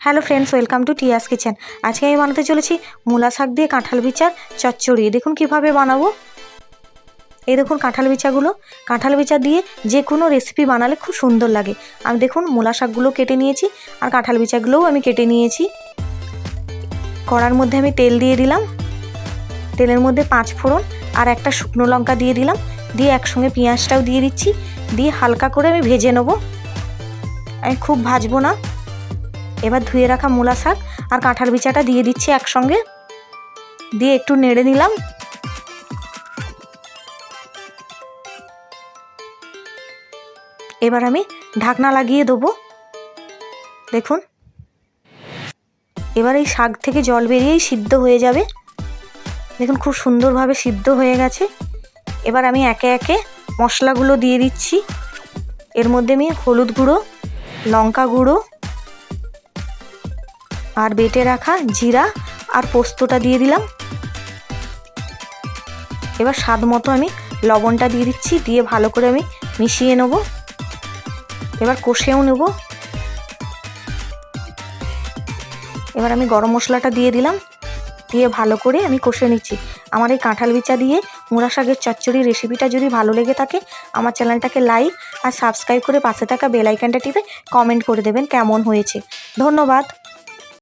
Hello friends, welcome to Tia's kitchen. আজকে আমি বানাতে চলেছি মূলা শাক দিয়ে কাঁঠাল বিচার চচ্চড়ি। দেখুন কীভাবে বানাবো। এই দেখুন কাঁঠাল বিচাগুলো। কাঁঠাল বিচা দিয়ে যে কোনো রেসিপি বানালে খুব সুন্দর লাগে। আমি দেখুন মূলা শাকগুলো কেটে নিয়েছি আর কাঁঠাল বিচাগুলোও আমি কেটে নিয়েছি। কড়ার মধ্যে আমি তেল দিয়ে দিলাম। তেলের মধ্যে পাঁচ ফোড়ন আর একটা শুকনো লঙ্কা দিয়ে দিলাম। দিয়ে একসঙ্গে পেঁয়াজটাও দিয়ে দিচ্ছি। দিয়ে হালকা করে আমি ভেজে নেব। আমি খুব ভাজবো না। এবার ধুয়ে রাখা মূলা শাক আর কাঁঠাল বিচাটা দিয়ে দিচ্ছি একসঙ্গে। দিয়ে একটু নেড়ে নিলাম। এবার আমি ঢাকনা লাগিয়ে দেবো। দেখুন। এবার এই শাক থেকে জল বেরিয়েই সিদ্ধ হয়ে যাবে। দেখুন খুব সুন্দরভাবে সিদ্ধ হয়ে গেছে। এবার আমি একে একে মশলাগুলো দিয়ে দিচ্ছি। এর মধ্যে আমি হলুদ গুঁড়ো, লঙ্কা গুঁড়ো আর বেটে রাখা জিরা আর পোস্তটা দিয়ে দিলাম। এবার স্বাদ মতো আমি লবণটা দিয়ে দিচ্ছি, দিয়ে ভালো করে আমি মিশিয়ে নেব। এবার কষেও নেব। এবার আমি গরম মশলাটা দিয়ে দিলাম। দিয়ে ভালো করে আমি কষে নিচ্ছি। আমার এই কাঁঠাল বিচা দিয়ে মুড়া শাকের চচ্চড়ি রেসিপিটা যদি ভালো লেগে থাকে, আমার চ্যানেলটাকে লাইক আর সাবস্ক্রাইব করে পাশে থাকা বেলাইকানটা টিপে কমেন্ট করে দেবেন কেমন হয়েছে। ধন্যবাদ।